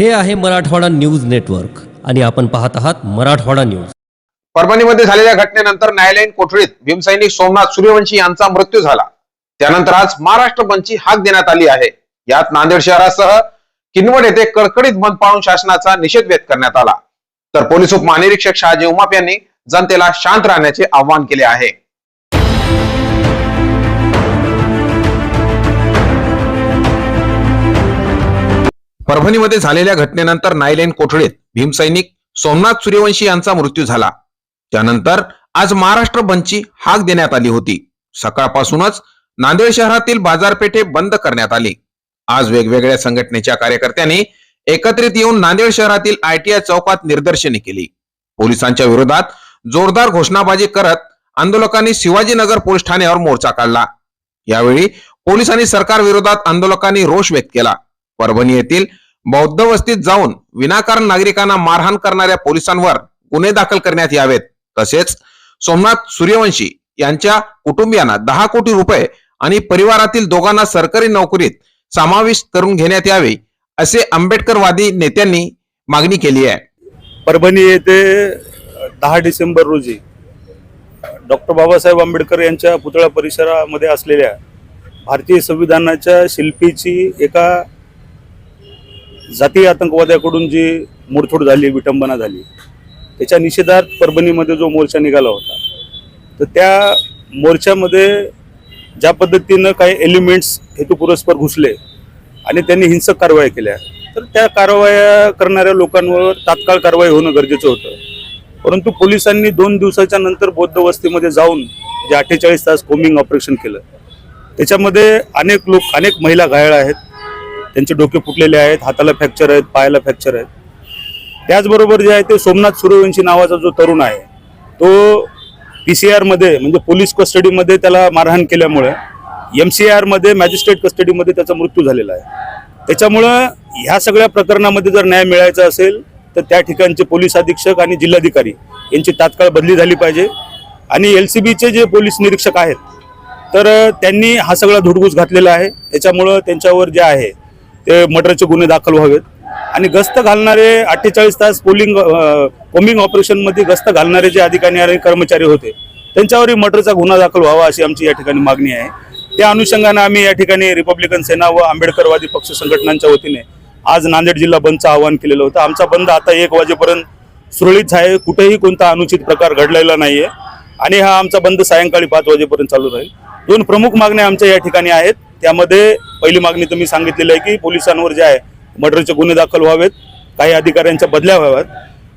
हे आहे Marathwada news network आणि आपण पाहत आहात मराठवाडा न्यूज. परभणीमध्ये झालेल्या घटनेनंतर न्यायालयीन कोठडीत भीमसैनिक सोमनाथ सूर्यवंशी यांचा मृत्यू झाला. त्यानंतर आज महाराष्ट्र बंदची हाक देण्यात आली आहे. यात नांदेड शहरासह किनवट येथे कडकडीत बंद पाळून शासनाचा निषेध व्यक्त करण्यात आला. तर पोलीस उपमहानिरीक्षक शहाजी उमाप यांनी जनतेला शांत राहण्याचे आवाहन केले आहे. परभणीमध्ये झालेल्या घटनेनंतर नायलेन कोठडीत भीमसैनिक सोमनाथ सूर्यवंशी यांचा मृत्यू झाला. त्यानंतर आज महाराष्ट्र बंदची हाक देण्यात आली होती. सकाळपासूनच नांदेड शहरातील बाजारपेठे बंद करण्यात आली. आज वेगवेगळ्या संघटनेच्या कार्यकर्त्यांनी एकत्रित येऊन नांदेड शहरातील आयटीआय चौकात निदर्शने केली. पोलिसांच्या विरोधात जोरदार घोषणाबाजी करत आंदोलकांनी शिवाजीनगर पोलीस ठाण्यावर मोर्चा काढला. यावेळी पोलिसांनी सरकार विरोधात आंदोलकांनी रोष व्यक्त केला. परभणी येथील बौद्ध वस्तीत जाऊन विनाकारण नागरिकांना मारहाण करणाऱ्या पोलिसांवर गुन्हे दाखल करण्यात यावेत. तसेच सोमनाथ सूर्यवंशी यांच्या कुटुंबियांना दहा कोटी रुपये आणि परिवारातील दोघांना सरकारी नोकरीत समाविष्ट करून घेण्यात यावे असे आंबेडकरवादी नेत्यांनी मागणी केली आहे. परभणी येथे दहा डिसेंबर रोजी डॉक्टर बाबासाहेब आंबेडकर यांच्या पुतळा परिसरामध्ये असलेल्या भारतीय संविधानाच्या शिल्पीची एका जातीय आतंकवाद्याकडून जी मोडतोड झाली विटंबना झाली त्याच्या निषेधार्थ परभणीमध्ये जो मोर्चा निघाला होता तर त्या मोर्चामध्ये ज्या पद्धतीनं काही एलिमेंट्स हेतुपुरस्पर घुसले आणि त्यांनी हिंसक कारवाया केल्या तर त्या कारवाया करणाऱ्या लोकांवर तात्काळ कारवाई होणं गरजेचं होतं. परंतु पोलिसांनी दोन दिवसाच्या नंतर बौद्ध वस्तीमध्ये जाऊन जे अठ्ठेचाळीस तास कोमिंग ऑपरेशन केलं त्याच्यामध्ये अनेक लोक अनेक महिला घायल आहेत. त्यांचे डोके फुटलेले आहेत हाताला फ्रॅक्चर आहेत पायाला फ्रॅक्चर आहेत. त्याचबरोबर जे आहे ते सोमनाथ सूर्यवंशी नावाचा जो तरुण आहे तो पी सी आरमध्ये म्हणजे पोलीस कस्टडीमध्ये त्याला मारहाण केल्यामुळे एम सी आरमध्ये मॅजिस्ट्रेट कस्टडीमध्ये त्याचा मृत्यू झालेला आहे. त्याच्यामुळं ह्या सगळ्या प्रकरणामध्ये जर न्याय मिळायचा असेल तर त्या ठिकाणचे पोलीस अधीक्षक आणि जिल्हाधिकारी यांची तात्काळ बदली झाली पाहिजे. आणि एल सी बीचे जे पोलीस निरीक्षक आहेत तर त्यांनी हा सगळा धुडगूस घातलेला आहे. त्याच्यामुळं त्यांच्यावर जे आहे ते मर्डरचे गुन्हे दाखल व्हावेत. आणि गस्त घालणारे अठ्ठेचाळीस तास पोलिंग कोम्बिंग ऑपरेशनमध्ये गस्त घालणारे जे अधिकारी आणि कर्मचारी होते त्यांच्यावरही मर्डरचा गुन्हा दाखल व्हावा अशी आमची या ठिकाणी मागणी आहे. त्या अनुषंगानं आम्ही या ठिकाणी रिपब्लिकन सेना व आंबेडकरवादी पक्ष संघटनांच्या वतीने आज नांदेड जिल्हा बंदचं आवाहन केलेलं होतं. आमचा बंद आता एक वाजेपर्यंत सुरळीत आहे कुठेही कोणता अनुचित प्रकार घडलेला नाहीये. आणि हा आमचा बंद सायंकाळी पाच वाजेपर्यंत चालू राहील. दोन प्रमुख मागण्या आमच्या या ठिकाणी आहेत. त्यामध्ये पहिली मागणी तुम्ही सांगितलेली आहे की पोलिसांवर जे आहे मर्डरचे गुन्हे दाखल व्हावेत काही अधिकाऱ्यांच्या बदल्या व्हाव्यात.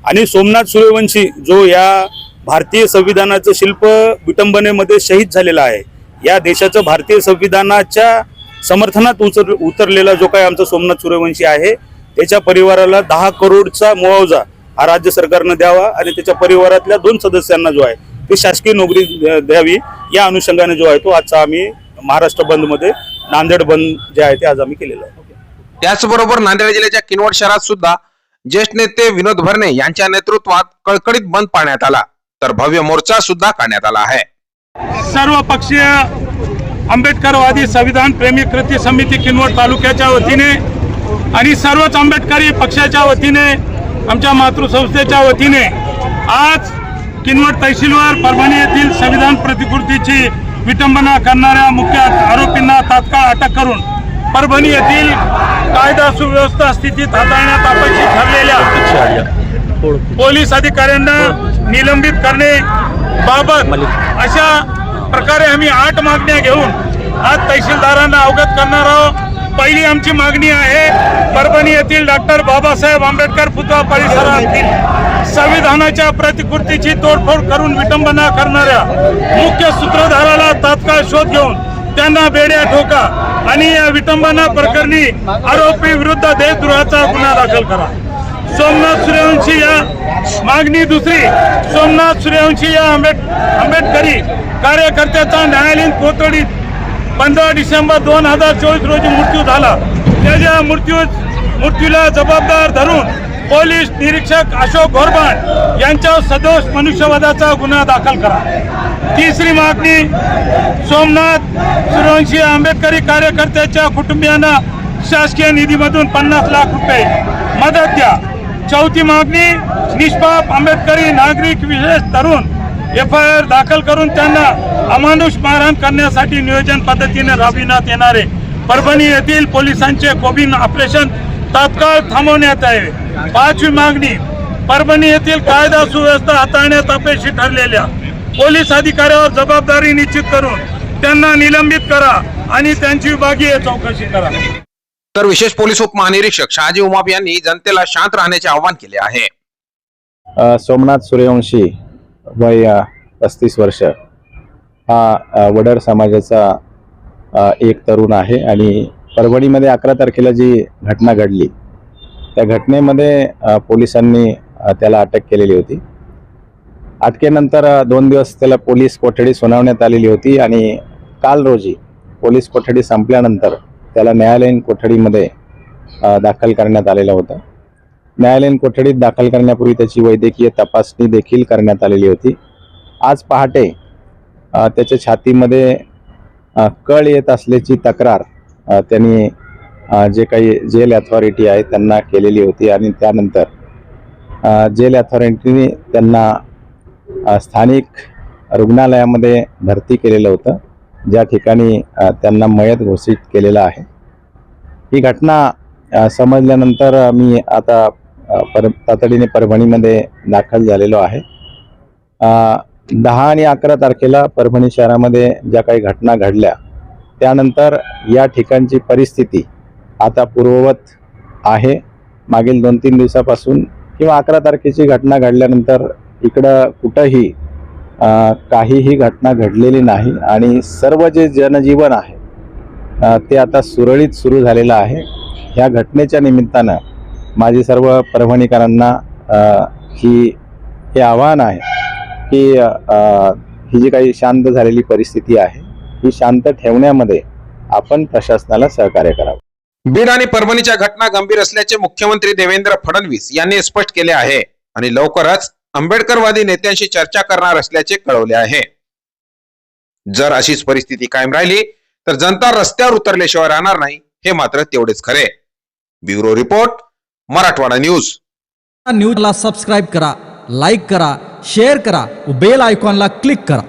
आणि सोमनाथ सूर्यवंशी जो या भारतीय संविधानाचं शिल्प विटंबनेमध्ये शहीद झालेला आहे या देशाचं भारतीय संविधानाच्या समर्थनात उतर उतरलेला जो काही आमचा सोमनाथ सूर्यवंशी आहे त्याच्या परिवाराला दहा करोडचा मुआवजा हा राज्य सरकारनं द्यावा आणि त्याच्या परिवारातल्या दोन सदस्यांना जो आहे ते शासकीय नोकरी द्यावी या अनुषंगाने जो आहे तो आजचा आम्ही महाराष्ट्र बंदमध्ये नांदेड बंद जे आहे ते आज आम्ही केलेलं आहे. त्याचबरोबर नांदेड जिल्ह्याच्या किनवट शहरात सुद्धा ज्येष्ठ नेते विनोद भरणे यांच्या नेतृत्वात कळकळीत बंद पाळण्यात आला तर भव्य मोर्चा सुद्धा काढण्यात आला आहे. सर्व पक्षीय आंबेडकरवादी संविधान प्रेमी कृती समिती किनवट तालुक्याच्या वतीने आणि सर्वच आंबेडकरी पक्षाच्या वतीने आमच्या मातृसंस्थेच्या वतीने आज किनवट तहसीलवर परभणी येथील संविधान प्रतिकृतीची विटंबना करणाऱ्या मुख्य आरोपींना तात्काळ अटक करून परभणी येथील कायदा सुव्यवस्था स्थितीत हाताळण्यात अपेक्षित ठरलेल्या पोलीस अधिकाऱ्यांना निलंबित करणे बाबत अशा प्रकारे आम्ही आठ मागण्या घेऊन आज तहसीलदारांना अवगत करणार आहोत. पहिली आमची मागणी आहे परभणी येथील डॉक्टर बाबासाहेब आंबेडकर पुतळा परिसरातील संविधानाच्या प्रतिकृतीची तोडफोड करून विटंबना करणाऱ्या मुख्य सूत्रधाराला तात्काळ शोध घेऊन त्यांना बेड्या ठोका आणि या विटंबना प्रकरणी आरोपी विरुद्ध देशद्रोहाचा गुन्हा दाखल करा. सोमनाथ सूर्यवंशी या मागणी दुसरी सोमनाथ सूर्यवंशी या आंबेड आंबेडकरी कार्यकर्त्याचा न्यायालयीन कोठडीत पंधरा डिसेंबर दोन हजार चोवीस रोजी मृत्यू झाला. त्याच्या मृत्यू मृत्यूला जबाबदार धरून पोलीस निरीक्षक अशोक घोरबाण यांच्यावर सदोष मनुष्यवधाचा गुन्हा दाखल करा. तिसरी मागणी सोमनाथ सूर्यवंशी आंबेडकरी कार्यकर्त्याच्या कुटुंबियांना शासकीय निधीमधून पन्नास लाख रुपये मदत द्या. चौथी मागणी निष्पाप आंबेडकरी नागरिक विशेष तरुण एफ आय आर दाखल करून त्यांना अमानुष मारहाण करण्यासाठी नियोजन पद्धतीने राबविण्यात येणारे परभणी येथील पोलिसांचे कोबिन ऑपरेशन तात्काळ थांबवण्यात आहे पाचवी मागणी परभणी येथील कायदा सुव्यवस्था हाताळण्यात अपयशी ठरलेल्या पोलीस अधिकाऱ्यावर जबाबदारी निश्चित करून त्यांना निलंबित करा आणि त्यांची विभागीय चौकशी करा. तर विशेष पोलीस उपमहानिरीक्षक शहाजी उमाप यांनी जनतेला शांत राहण्याचे आवाहन केले आहे. सोमनाथ सूर्यवंशी वय पस्तीस वर्ष. हा वडर समाजाचा एक तरुण आहे आणि परभणीमध्ये अकरा तारखेला जी घटना घडली त्या घटनेमध्ये पोलिसांनी त्याला अटक केलेली होती. अटकेनंतर दोन दिवस त्याला पोलीस कोठडी सुनावण्यात आलेली होती आणि काल रोजी पोलीस कोठडी संपल्यानंतर त्याला न्यायालयीन कोठडीमध्ये दाखल करण्यात आलेलं होतं. न्यायालयीन कोठडीत दाखल करण्यापूर्वी त्याची वैद्यकीय तपासणी देखील करण्यात आलेली होती. आज पहाटे त्याच्या छातीमध्ये कळ येत असल्याची तक्रार त्यांनी जे काही जेल अथॉरिटी आहे त्यांना केलेली होती आणि त्यानंतर जेल अथॉरिटीने त्यांना स्थानिक रुग्णालयामध्ये भरती केलेलं होतं. ज्या ठिकाणी त्यांना मयत घोषित केलेलं आहे. ही घटना समजल्यानंतर मी आता पर तातडीने परभणीमध्ये दाखल झालेलो आहे. दहा आणि अकरा तारखेला परभणी शहरामध्ये ज्या काही घटना घडल्या त्यानंतर या ठिकाणची परिस्थिती आता पूर्ववत आहे. मागील दोन तीन दिवसापासून किंवा अकरा तारखेची घटना घडल्यानंतर इकडं कुठंही काहीही घटना घडलेली नाही आणि सर्व जे जनजीवन आहे ते आता सुरळीत सुरू झालेलं आहे. ह्या घटनेच्या निमित्तानं माझी सर्व परभणीकरांना ही हे आव्हान आहे की ही जी काही शांत झालेली परिस्थिती आहे ही शांत ठेवण्यामध्ये आपण प्रशासनाला सहकार्य करावं. बीड आणि परभणीच्या घटना गंभीर असल्याचे मुख्यमंत्री देवेंद्र फडणवीस यांनी स्पष्ट केले आहे आणि लवकरच आंबेडकरवादी नेत्यांशी चर्चा करणार असल्याचे कळवले आहे. जर अशीच परिस्थिती कायम राहिली तर जनता रस्त्यावर उतरल्याशिवाय राहणार नाही हे मात्र तेवढेच खरे. Bureau report Marathwada news. न्यूजला सबस्क्राईब करा लाईक करा शेअर करा बेल आयकॉनला क्लिक करा.